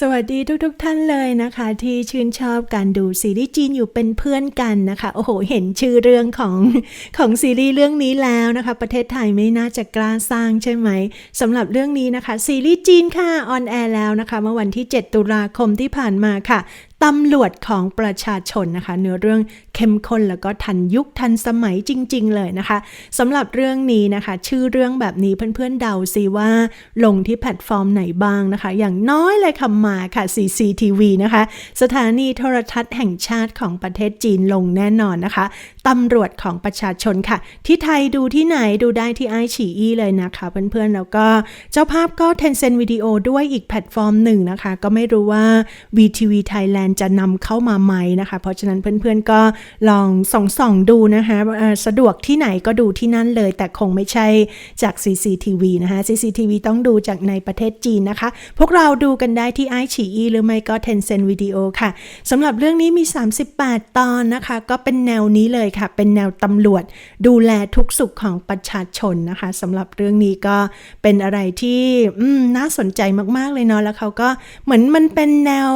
สวัสดีทุกๆทท่านเลยนะคะ ที่ชื่นชอบการดูซีรีส์จีนอยู่เป็นเพื่อนกันนะคะโอ้โห เห็นชื่อเรื่องของของซีรีส์เรื่องนี้แล้วนะคะ ประเทศไทยไม่น่าจะกล้าสร้างใช่ไหมสำหรับเรื่องนี้นะคะ ซีรีส์จีนค่ะออนแอร์แล้วนะคะเมื่อวันที่ 7 ตุลาคมที่ผ่านมาค่ะ ตำรวจของประชาชนนะคะ เนื้อเรื่องเข้มข้นแล้วก็ทันยุคทันสมัยจริง ๆ เลยนะคะสำหรับเรื่องนี้นะคะ ชื่อเรื่องแบบนี้เพื่อนๆเดาซิว่า ลงที่แพลตฟอร์มไหนบ้างนะคะ อย่างน้อยเลยคำมาค่ะ CCTV นะคะ สถานีโทรทัศน์แห่งชาติของประเทศจีนลงแน่นอนนะคะตำรวจของประชาชนค่ะ ที่ไทยดูที่ไหนดูได้ที่ไอฉีอีเลยนะคะเพื่อนๆแล้วก็เจ้าภาพก็ Tencent Video ด้วยอีกแพลตฟอร์มหนึ่งนะคะ ก็ไม่รู้ว่า VTV Thailand จะนำเข้ามาไหมนะคะ เพราะฉะนั้นเพื่อนๆก็ลองส่องส่องๆดูนะคะสะดวกที่ไหนก็ดูที่นั่นเลย แต่คงไม่ใช่จาก CCTV นะคะ CCTV ต้องดูจากในประเทศจีนนะคะ พวกเราดูกันได้ที่ไอฉีอีหรือไม่ก็ Tencent Video ค่ะสำหรับเรื่องนี้มี 38 ตอนนะคะ ก็เป็นแนวนี้เลยค่ะ เป็นแนวตำรวจ ดูแลทุกสุขของประชาชนนะคะสำหรับเรื่องนี้ก็เป็นอะไรที่น่าสนใจมากๆเลยเนาะแล้วเขาก็เหมือนมันเป็นแนว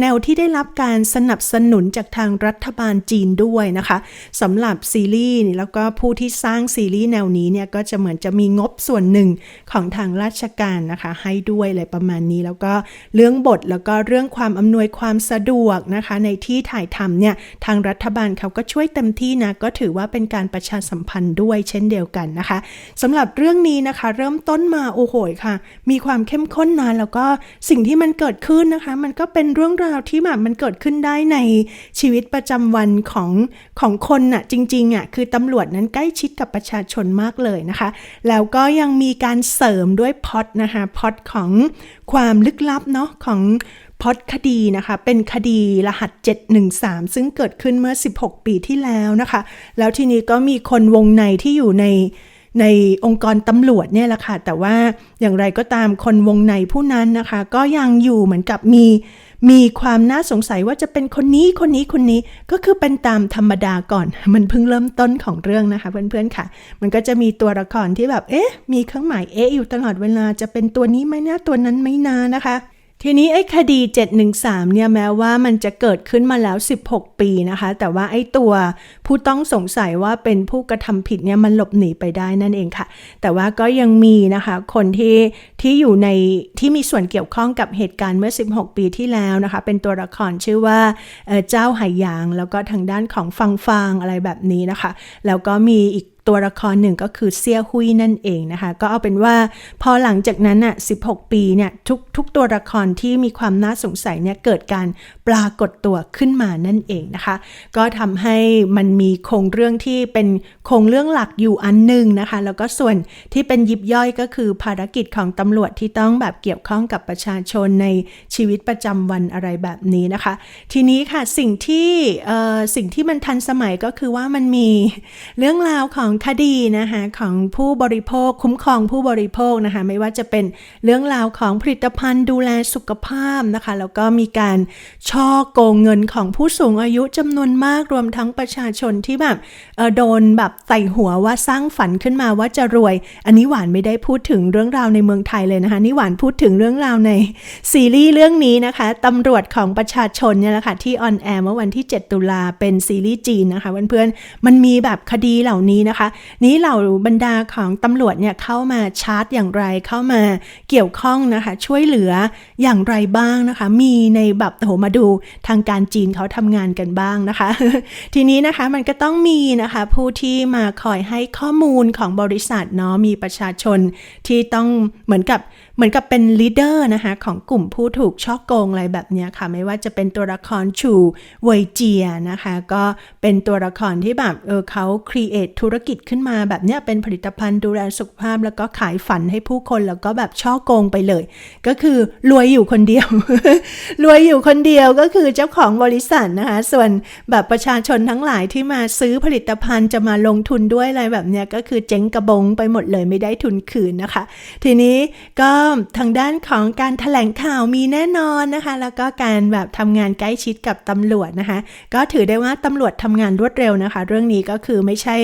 แนวที่ได้รับการสนับสนุนจากทางรัฐบาลจีนด้วยนะคะสำหรับซีรีส์นี่แล้วก็ผู้ที่สร้างซีรีส์แนวนี้เนี่ยก็จะเหมือนจะมีงบส่วนหนึ่งของทางราชการนะคะ ให้ด้วยอะไรประมาณนี้ แล้วก็เรื่องบทแล้วก็เรื่องความอำนวยความสะดวกนะคะ ในที่ถ่ายทำเนี่ยทางรัฐบาลเขาก็ช่วยเต็มที่นะก็ถือว่าเป็นการประชาสัมพันธ์ด้วยเช่นเดียวกันนะคะสำหรับเรื่องนี้นะคะ เริ่มต้นมาโอ้โหค่ะ มีความเข้มข้นนานแล้วก็สิ่งที่มันเกิดขึ้นนะคะ มันก็เป็นเรื่องราวที่แบบมันเกิดขึ้นได้ในชีวิตประจำวันของของคนน่ะจริงๆอะคือตำรวจนั้นใกล้ชิดกับประชาชนมากเลยนะคะ แล้วก็ยังมีการเสริมด้วยพอดนะคะพอดของความลึกลับเนาะของพอดคดีนะคะ เป็นคดีรหัส 713 ซึ่งเกิดขึ้นเมื่อ 16 ปีที่แล้วนะคะ แล้วทีนี้ก็มีคนวงในที่อยู่ในในองค์กรตำรวจเนี่ยแหละค่ะ แต่ว่าอย่างไรก็ตามคนวงในผู้นั้นนะคะ ก็ยังอยู่เหมือนกับมี มีความน่าสงสัยว่าจะเป็นคนนี้คนนี้คนนี้ก็คือเป็นตามธรรมดาก่อน มันเพิ่งเริ่มต้นของเรื่องนะคะ เพื่อนๆค่ะ มันก็จะมีตัวละครที่แบบเอ๊ะมีเครื่องหมายเอ๊ะอยู่ตลอดเวลาจะเป็นตัวนี้ไหมนะตัวนั้นไหมนานะคะ ทีนี้ไอ้คดี 713 เนี่ยแม้ว่ามันจะเกิดขึ้นมาแล้ว 16 ปีนะคะ แต่ว่าไอ้ตัวผู้ต้องสงสัยว่าเป็นผู้กระทำผิดเนี่ยมันหลบหนีไปได้นั่นเองค่ะ แต่ว่าก็ยังมีนะคะคนที่ที่อยู่ในที่มีส่วนเกี่ยวข้องกับเหตุการณ์เมื่อ 16 ปีที่แล้วนะคะ เป็นตัวละครชื่อว่าเจ้าไหหยาง แล้วก็ทางด้านของฟังฟางอะไรแบบนี้นะคะ แล้วก็มีอีก ตัวละครหนึ่งก็คือเซี่ยหุยนั่นเองนะคะ ก็เอาเป็นว่าพอหลังจากนั้นอะ 16 ปีเนี่ยทุกทุกตัวละครที่มีความน่าสงสัยเนี่ยเกิดการปรากฏตัวขึ้นมานั่นเองนะคะ ก็ทำให้มันมีโครงเรื่องที่เป็นโครงเรื่องหลักอยู่อันหนึ่งนะคะ แล้วก็ส่วนที่เป็นยิบย่อยก็คือภารกิจของตำรวจที่ต้องแบบเกี่ยวข้องกับประชาชนในชีวิตประจำวันอะไรแบบนี้นะคะ ทีนี้ค่ะสิ่งที่เอ่อสิ่งที่มันทันสมัยก็คือว่ามันมีเรื่องราวของคดีนะคะของผู้บริโภคคุ้มครองผู้บริโภคนะคะไม่ว่าจะเป็นเรื่องราวของผลิตภัณฑ์ดูแลสุขภาพนะคะแล้วก็มีการช่อโกงเงินของผู้สูงอายุจำนวนมากรวมทั้งประชาชนที่แบบโดนแบบใส่หัวว่าสร้างฝันขึ้นมาว่าจะรวย อันนี้หวานไม่ได้พูดถึงเรื่องราวในเมืองไทยเลยนะคะนี่หวานพูดถึงเรื่องราวในซีรีส์เรื่องนี้นะคะตำรวจของประชาชนเนี่ยแหละค่ะที่ออนแอร์เมื่อวันที่ 7 ตุลาเป็นซีรีส์จีนนะคะเพื่อนๆมันมีแบบคดีเหล่านี้นะคะนี้เหล่าบรรดาของตำรวจเนี่ยเข้ามาชาร์จอย่างไรเข้ามาเกี่ยวข้องนะคะ ช่วยเหลืออย่างไรบ้างนะคะ มีในแบบโอ้โหมาดูทางการจีนเขาทำงานกันบ้างนะคะ ทีนี้นะคะมันก็ต้องมีนะคะ ผู้ที่มาคอยให้ข้อมูลของบริษัทเนาะมีประชาชนที่ต้องเหมือนกับเหมือนกับเป็นลีดเดอร์นะคะของกลุ่มผู้ถูกช่อโกงอะไรแบบเนี้ยค่ะ ไม่ว่าจะเป็นตัวละครชูเวยเจียนะคะ ก็เป็นตัวละครที่แบบเออเขาครีเอทธุรกิจขึ้นมาแบบเนี้ยเป็นผลิตภัณฑ์ดูแลสุขภาพ แล้วก็ขายฝันให้ผู้คนแล้วก็แบบช่อโกงไปเลย ก็คือรวยอยู่คนเดียว รวยอยู่คนเดียวก็คือเจ้าของบริษัทนะคะ ส่วนแบบประชาชนทั้งหลายที่มาซื้อผลิตภัณฑ์จะมาลงทุนด้วยอะไรแบบเนี้ยก็คือเจ๊งกระบงไปหมดเลยไม่ได้ทุนคืนนะคะ ทีนี้ก็ทางด้านของการถแถลงข่าวมีแน่นอนนะคะ แล้วก็การแบบทำงานใกล้ชิดกับตำรวจนะคะ ก็ถือได้ว่าตำรวจทำงานรวดเร็วนะคะ เรื่องนี้ก็คือไม่ใช่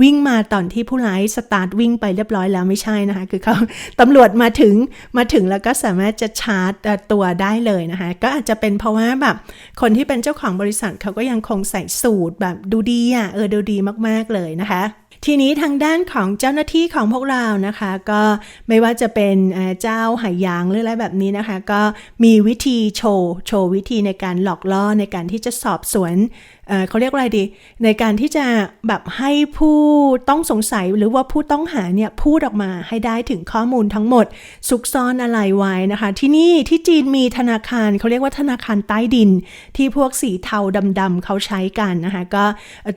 วิ่งงมาตอนที่ผู้ร้ายสตาร์ทวิ่งไปเรียบร้อยแล้วไม่ใช่นะคะ คือเขาตำรวจมาถึงมาถึงแล้วก็สามารถจะชาร์จตัวได้เลยนะคะ ก็อาจจะเป็นเพราะว่าแบบคนที่เป็นเจ้าของบริษัทเขาก็ยังคงใส่สูตรแบบดูดีอะเออดูดีมากๆเลยนะคะทีนี้ทางด้านของเจ้าหน้าที่ของพวกเรานะคะ ก็ไม่ว่าจะเป็นเจ้าหายางหรืออะไรแบบนี้นะคะ ก็มีวิธีโชว์โชว์วิธีในการหลอกล่อในการที่จะสอบสวนเเขาเรียกว่าอะไรดี ในการที่จะแบบให้ผู้ต้องสงสัยหรือว่าผู้ต้องหาเนี่ยพูดออกมาให้ได้ถึงข้อมูลทั้งหมดซุกซ่อนอะไรไว้นะคะ ที่นี่ที่จีนมีธนาคารเขาเรียกว่าธนาคารใต้ดิน ที่พวกสีเทาดำๆเขาใช้กันนะคะ ก็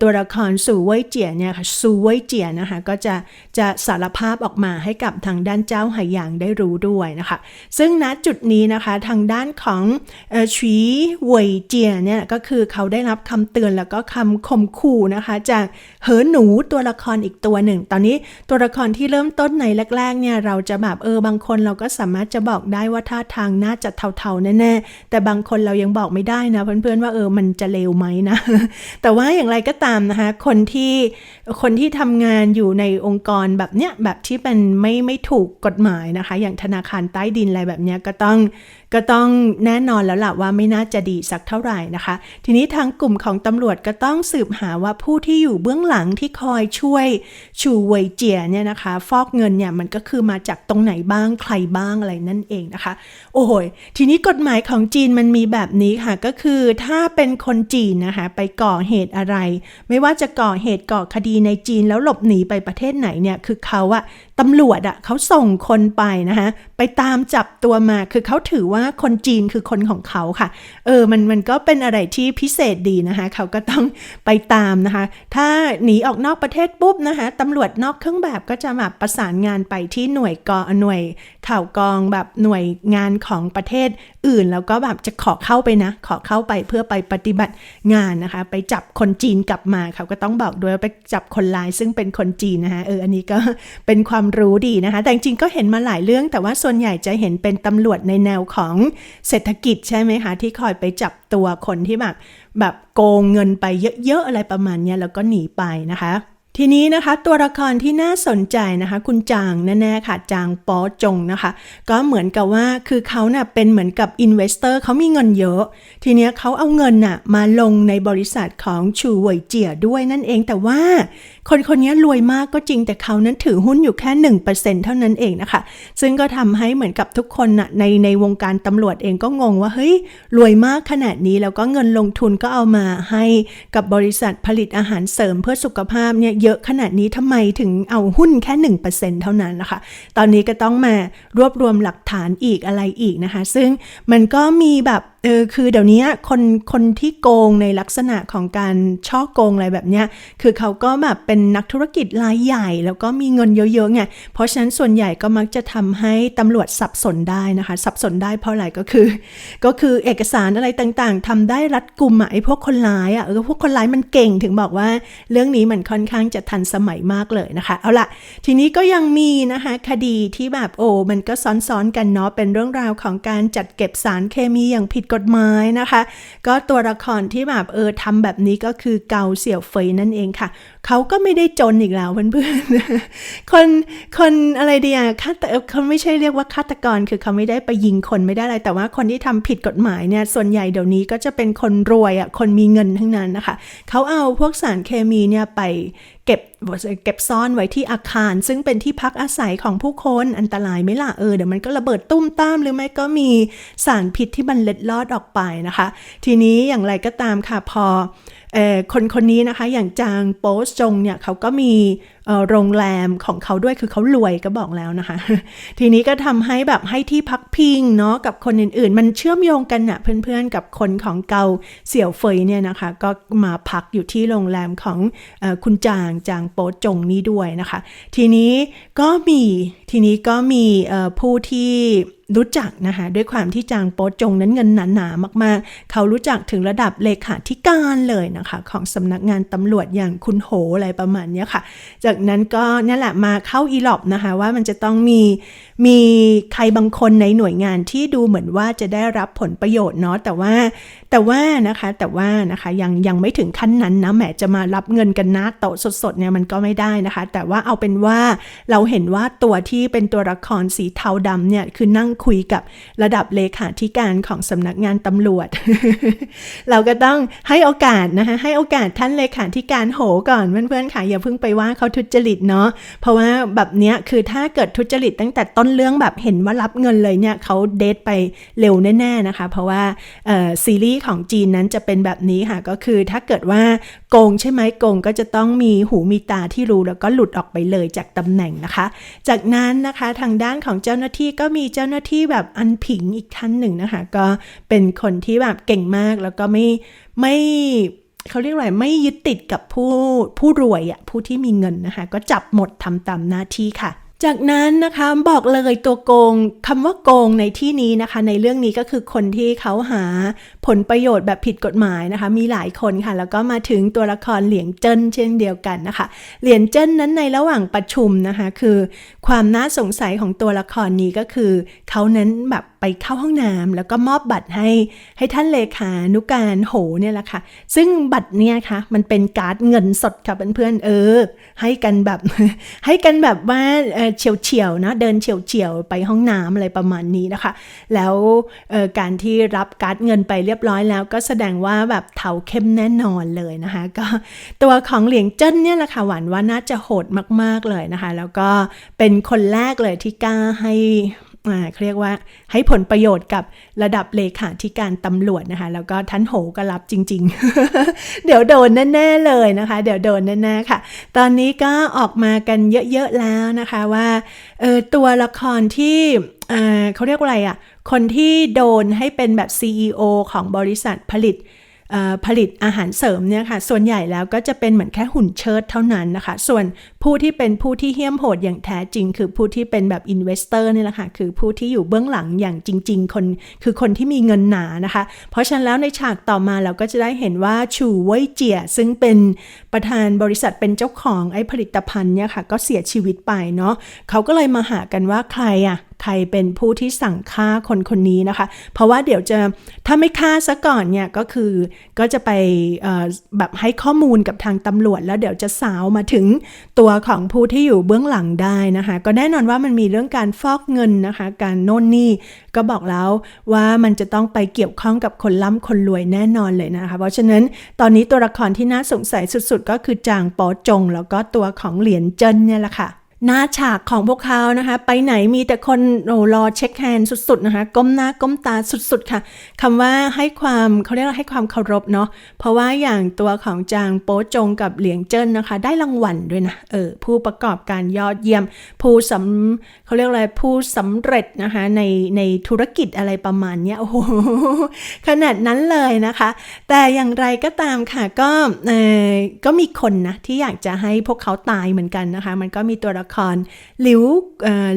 ตัวละครสูเว่ยเจียเนี่ยค่ะสูเว่ยเจียนะคะก็จะจะสารภาพออกมาให้กับทางด้านเจ้าหายางได้รู้ด้วยนะคะ ซึ่งณจุดนี้นะคะทางด้านของชีเว่ยเจียเนี่ยก็คือเขาได้รับคำเตือนแล้วก็คำข่มขู่นะคะจากเหอหนูตัวละครอีกตัวหนึ่ง ตอนนี้ตัวละครที่เริ่มต้นในแรกๆเนี่ยเราจะแบบเออบางคนเราก็สามารถจะบอกได้ว่าท่าทางน่าจะเทาๆแน่ๆแต่บางคนเรายังบอกไม่ได้นะเพื่อนๆว่าเออมันจะเลวไหมนะ แต่ว่าอย่างไรก็ตามนะคะคนที่คนที่ทำงานอยู่ในองค์กรแบบเนี้ยแบบที่เป็นไม่ไม่ถูกกฎหมายนะคะ อย่างธนาคารใต้ดินอะไรแบบเนี้ยก็ต้องก็ต้องแน่นอนแล้วล่ะว่าไม่น่าจะดีสักเท่าไหร่นะคะ ทีนี้ทางกลุ่มของตำรวจก็ต้องสืบหาว่าผู้ที่อยู่เบื้องหลังที่คอยช่วยชูเวยเจียเนี่ยนะคะ ฟอกเงินเนี่ยมันก็คือมาจากตรงไหนบ้างใครบ้างอะไรนั่นเองนะคะ โอ้โหยทีนี้กฎหมายของจีนมันมีแบบนี้ค่ะก็คือถ้าเป็นคนจีนนะคะไปก่อเหตุอะไร ไม่ว่าจะก่อเหตุก่อคดีในจีนแล้วหลบหนีไปประเทศไหนเนี่ยคือเขาอะตำรวจอะเขาส่งคนไปนะคะไปตามจับตัวมาคือเขาถือว่าคนจีนคือคนของเขาค่ะ เออมันมันก็เป็นอะไรที่พิเศษดีนะคะเขาก็ต้องไปตามนะคะ ถ้าหนีออกนอกประเทศปุ๊บนะคะตำรวจนอกเครื่องแบบก็จะแบบประสานงานไปที่หน่วยกอหน่วยข่าวกองแบบหน่วยงานของประเทศอื่น แล้วก็แบบจะขอเข้าไปนะ ขอเข้าไปเพื่อไปปฏิบัติงานนะคะ ไปจับคนจีนกลับมาเขาก็ต้องบอกด้วยไปจับคนร้ายซึ่งเป็นคนจีนนะคะเอออันนี้ก็เป็นความรู้ดีนะคะ แต่จริงก็เห็นมาหลายเรื่อง แต่ว่าส่วนใหญ่จะเห็นเป็นตำรวจในแนวของเศรษฐกิจใช่ไหมคะ ที่คอยไปจับตัวคนที่แบบแบบโกงเงินไปเยอะๆอะไรประมาณนี้แล้วก็หนีไปนะคะ ทีนี้นะคะตัวละครที่น่าสนใจนะคะ คุณจางแน่ๆค่ะ จางปอจงนะคะ ก็เหมือนกับว่าคือเขาเน่ะเป็นเหมือนกับอินเวสเตอร์เขามีเงินเยอะ ทีเนี้ยเขาเอาเงินน่ะมาลงในบริษัทของชูเวยเจียด้วยนั่นเองแต่ว่า คนคนนี้รวยมากก็จริงแต่เขานั้นถือหุ้นอยู่แค่หนึ่งเปอร์เซ็นเท่านั้นเองนะคะ ซึ่งก็ทำให้เหมือนกับทุกคนน่ะในในวงการตำรวจเองก็งงว่าเฮ้ยรวยมากขนาดนี้แล้วก็เงินลงทุนก็เอามาให้กับบริษัทผลิตอาหารเสริมเพื่อสุขภาพเนี่ยเยอะขนาดนี้ทำไมถึงเอาหุ้นแค่หนึ่งเปอร์เซ็นเท่านั้นนะคะ ตอนนี้ก็ต้องมารวบรวมหลักฐานอีกอะไรอีกนะคะ ซึ่งมันก็มีแบบเออคือเดี๋ยวนี้คนคนที่โกงในลักษณะของการช่อโกงอะไรแบบเนี้ยคือเขาก็แบบเป็นนักธุรกิจรายใหญ่ แล้วก็มีเงินเยอะๆไงเพราะฉะนั้นส่วนใหญ่ก็มักจะทำให้ตำรวจสับสนได้นะคะ สับสนได้เพราะอะไรก็คือ ก็คือเอกสารอะไรต่างๆทำได้รัดกุมอะไอ้พวกคนร้ายอะเออพวกคนร้ายมันเก่งถึงบอกว่า เรื่องนี้มันค่อนข้างจะทันสมัยมากเลยนะคะ เอาละทีนี้ก็ยังมีนะคะคดีที่แบบโอ้มันก็ซ้อนๆกันเนาะเป็นเรื่องราวของการจัดเก็บสารเคมีอย่างผิดกฎหมายนะคะ ก็ตัวละครที่แบบเออทำแบบนี้ก็คือเกาเสี่ยวเฟยนั่นเองค่ะ เขาก็ไม่ได้จนอีกแล้วเพื่อนๆ คนคนอะไรดีอะฆาตเขาไม่ใช่เรียกว่าฆาตกรคือเขาไม่ได้ไปยิงคนไม่ได้อะไร แต่ว่าคนที่ทำผิดกฎหมายเนี่ยส่วนใหญ่เดี๋ยวนี้ก็จะเป็นคนรวยอะคนมีเงินทั้งนั้นนะคะ เขาเอาพวกสารเคมีเนี่ยไปเก็บเก็บซ่อนไว้ที่อาคาร ซึ่งเป็นที่พักอาศัยของผู้คนอันตรายไหมล่ะเออเดี๋ยวมันก็ระเบิดตุ้มตามหรือไม่ก็มีสารพิษที่มันเล็ดลอดออกไปนะคะ ทีนี้อย่างไรก็ตามค่ะพอออคนคนนี้นะคะอย่างจางโปสจงเนี่ยเขาก็มีโรงแรมของเขาด้วยคือเขารวยก็บอกแล้วนะคะ ทีนี้ก็ทำให้แบบให้ที่พักพิงเนาะกับคนอื่นๆ มันเชื่อมโยงกันนะเพื่อนๆกับคนของเกาเสี่ยวเฟยเนี่ยนะคะ ก็มาพักอยู่ที่โรงแรมของอคุณจางจางโปจงนี้ด้วยนะคะ ทีนี้ก็มีทีนี้ก็มีผู้ที่ รู้จักนะคะด้วยความที่จางโปจงนั้นเงินหนาๆมากๆ เขารู้จักถึงระดับเลขาธิการเลยนะคะ ของสำนักงานตำรวจอย่างคุณโหอะไรประมาณนี้ค่ะ จากนั้นก็นั่แหละมาเข้าอีลอบนะคะว่ามันจะต้องมีมีใครบางคนในหน่วยงานที่ดูเหมือนว่าจะได้รับผลประโยชน์เนาะแต่ว่าแต่ว่านะคะแต่ว่านะคะยังยังไม่ถึงขั้นนั้นนะแหมจะมารับเงินกันนะโตะสดๆเนี่ยมันก็ไม่ได้นะคะ แต่ว่าเอาเป็นว่าเราเห็นว่าตัวที่เป็นตัวละครสีเทาดำเนี่ยคือนั่งคุยกับระดับเลขาธิการของสำนักงานตำรวจ เราก็ต้องให้โอกาสนะคะให้โอกาสท่านเลขาธิการโหก่อนเพื่อนๆค่ะอย่าเพิ่งไปว่าเขาทุจริตเนาะเพราะว่าแบบเนี้ยคือถ้าเกิดทุจริตตั้งแต่ต้นเรื่องแบบเห็นว่ารับเงินเลยเนี่ยเขาเดทไปเร็วแน่ๆนะคะ เพราะว่าซีรีส์ของจีนนั้นจะเป็นแบบนี้ค่ะก็คือถ้าเกิดว่า โกงใช่ไหมโกงก็จะต้องมีหูมีตาที่รู้แล้วก็หลุดออกไปเลยจากตำแหน่งนะคะ จากนั้นนะคะทางด้านของเจ้าหน้าที่ก็มีเจ้าหน้าที่แบบอันผิงอีกท่านหนึ่งนะคะ ก็เป็นคนที่แบบเก่งมากแล้วก็ไม่ไม่เขาเรียกอะไรไม่ยึดติดกับผู้ผู้รวยอะ่ะผู้ที่มีเงินนะคะ ก็จับหมดทำตามหน้าที่ค่ะ จากนั้นนะคะบอกเลยตัวโกงคำว่าโกงในที่นี้นะคะ ในเรื่องนี้ก็คือคนที่เขาหาผลประโยชน์แบบผิดกฎหมายนะคะ มีหลายคนค่ะ แล้วก็มาถึงตัวละครเหลียงเจิ้นเช่นเดียวกันนะคะ เหลียงเจิ้นนั้นในระหว่างประชุมนะคะ คือ ความน่าสงสัยของตัวละครนี้ก็คือเขานั้นแบบไปเข้าห้องน้ำแล้วก็มอบบัตรให้ให้ท่านเลขานุการโหเนี่ยแหละค่ะ ซึ่งบัตรเนี่ยค่ะมันเป็นการ์ดเงินสดค่ะเพื่อนๆเออ ให้กันแบบให้กันแบบว่าเออเฉียวๆนะเดินเฉียวๆไปห้องน้ำอะไรประมาณนี้นะคะ แล้วการที่รับการ์ดเงินไปเรียบร้อยแล้ว ก็แสดงว่าแบบเถาเข้มแน่นอนเลยนะคะ ก็ตัวของเหลียงเจิ้นเนี่ยแหละค่ะหวานว่าน่าจะโหดมากๆเลยนะคะ แล้วก็เป็นคนแรกเลยที่กล้าให้ เขาเรียกว่าให้ผลประโยชน์กับระดับเลขาธิการตำรวจนะคะ แล้วก็ท่านโหก็รับจริง ๆ เดี๋ยวโดนแน่ ๆ เลยนะคะ เดี๋ยวโดนแน่ ๆ ค่ะ ตอนนี้ก็ออกมากันเยอะ ๆ แล้วนะคะว่าเออตัวละครที่เออเขาเรียกว่าอะไรอะ่ะ คนที่โดนให้เป็นแบบ CEO ของบริษัทผลิต ผลิตอาหารเสริมเนี่ยค่ะ ส่วนใหญ่แล้วก็จะเป็นเหมือนแค่หุ่นเชิดเท่านั้นนะคะ ส่วนผู้ที่เป็นผู้ที่เหี้ยมโหดอย่างแท้จริง คือผู้ที่เป็นแบบอินเวสเตอร์นี่แหละค่ะ คือผู้ที่อยู่เบื้องหลังอย่างจริง ๆ คนคือคนที่มีเงินหนานะคะ เพราะฉะนั้นแล้วในฉากต่อมาเราก็จะได้เห็นว่าชูเว่ยเจียซึ่งเป็นประธานบริษัทเป็นเจ้าของไอ้ผลิตภัณฑ์เนี่ยค่ะ ก็เสียชีวิตไปเนาะเขาก็เลยมาหากันว่าใครอะ ใครเป็นผู้ที่สั่งฆ่าคนคนนี้นะคะ เพราะว่าเดี๋ยวจะถ้าไม่ฆ่าซะก่อนเนี่ยก็คือก็จะไปแบบให้ข้อมูลกับทางตำรวจ แล้วเดี๋ยวจะสาวมาถึงตัวของผู้ที่อยู่เบื้องหลังได้นะคะ ก็แน่นอนว่ามันมีเรื่องการฟอกเงินนะคะ การโน่นนี่ก็บอกแล้วว่ามันจะต้องไปเกี่ยวข้องกับคนร่ำคนรวยแน่นอนเลยนะคะ เพราะฉะนั้นตอนนี้ตัวละครที่น่าสงสัยสุดๆ ก็คือจางปอจง แล้วก็ตัวของเหรียญเจินเนี่ยแหละค่ะ หน้าฉากของพวกเขานะคะ ไปไหนมีแต่คนโรอเช็คแฮนด์สุดๆนะคะ ก้มหน้าก้มตาสุดๆ ค่ะ คำว่าให้ความเขาเรียกว่าให้ความเคารพเนาะ เพราะว่าอย่างตัวของจางโป๊จงกับเหลียงเจิ้นนะคะ ได้รางวัลด้วยนะ เออ ผู้ประกอบการยอดเยี่ยม ผู้สำเขาเรียกอะไร ผู้สำเร็จนะคะ ในในธุรกิจอะไรประมาณเนี้ย โอ้โห ขนาดนั้นเลยนะคะ แต่อย่างไรก็ตามค่ะ ก็ เออก็มีคนนะที่อยากจะให้พวกเขาตายเหมือนกันนะคะ มันก็มีตัวละครหลิว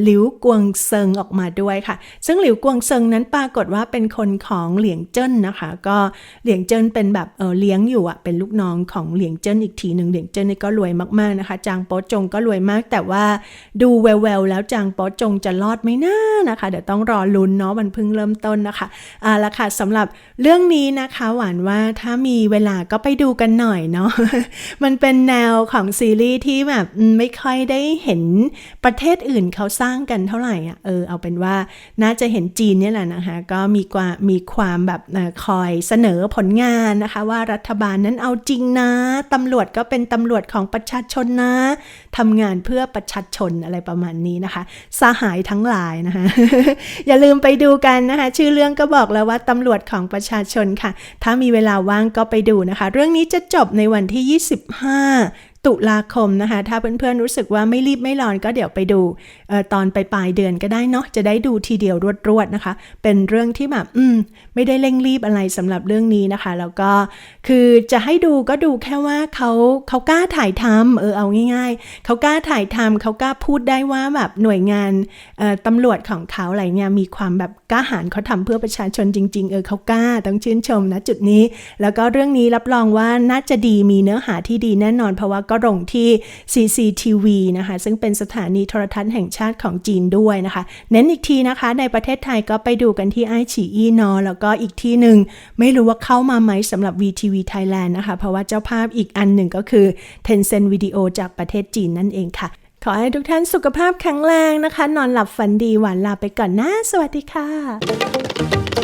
หลิวกวงเซิงออกมาด้วยค่ะ ซึ่งหลิวกวงเซิงนั้นปรากฏว่าเป็นคนของเหลียงเจิ้นนะคะ ก็เหลียงเจิ้นเป็นแบบเออเลี้ยงอยู่อะเป็นลูกน้องของเหลียงเจิ้นอีกทีหนึ่งเหลียงเจิ้นนี่ก็รวยมากๆนะคะ จางโป๊จงก็รวยมาก แต่ว่าดูแววๆแล้วจางโป๊จงจะรอดไหมนะนะคะ เดี๋ยวต้องรอลุ้นเนาะมันเพิ่งเริ่มต้นนะคะอ่าละค่ะสำหรับเรื่องนี้นะคะหวานว่าถ้ามีเวลาก็ไปดูกันหน่อยเนาะมันเป็นแนวของซีรีส์ที่แบบไม่ค่อยได้เห็นประเทศอื่นเขาสร้างกันเท่าไหร่อะเออเอาเป็นว่าน่าจะเห็นจีนเนี่ยแหละนะคะก็มีความมีความแบบคอยเสนอผลงานนะคะ ว่ารัฐบาลนั้นเอาจริงนะตำรวจก็เป็นตำรวจของประชาชนนะทำงานเพื่อประชาชนอะไรประมาณนี้นะคะสหายทั้งหลายนะคะ อย่าลืมไปดูกันนะคะ ชื่อเรื่องก็บอกแล้วว่าตำรวจของประชาชนค่ะ ถ้ามีเวลาว่างก็ไปดูนะคะ เรื่องนี้จะจบในวันที่ 25 ตุลาคมนะคะ ถ้าเพื่อนๆรู้สึกว่าไม่รีบไม่ร้อนก็เดี๋ยวไปดูออตอนไปปลายเดือนก็ได้เนาะจะได้ดูทีเดียวรวดๆนะคะ เป็นเรื่องที่แบบอืมไม่ได้เร่งรีบอะไรสำหรับเรื่องนี้นะคะ แล้วก็คือจะให้ดูก็ดูแค่ว่าเขาเขากล้าถ่ายทำเออเอาง่าย ๆเขากล้าถ่ายทำเขากล้าพูดได้ว่าแบบหน่วยงานออตำรวจของเขาอะไรเนี่ยมีความแบบกล้าหาญเขาทำเพื่อประชาชนจริง ๆ เออเขากล้าต้องชื่นชมนะจุดนี้ แล้วก็เรื่องนี้รับรองว่าน่าจะดีมีเนื้อหาที่ดีแน่นอนเพราะว่าก็ลงที่ CCTV นะคะ ซึ่งเป็นสถานีโทรทัศน์แห่งชาติของจีนด้วยนะคะ เน้นอีกทีนะคะ ในประเทศไทยก็ไปดูกันที่ไอฉีอีนอแล้วก็อีกที่หนึ่ง ไม่รู้ว่าเข้ามาไหมสำหรับ VTV Thailand นะคะ เพราะว่าเจ้าภาพอีกอันหนึ่งก็คือ Tencent Video จากประเทศจีนนั่นเองค่ะ ขอให้ทุกท่านสุขภาพแข็งแรงนะคะ นอนหลับฝันดีหวานลาไปก่อนนะ สวัสดีค่ะ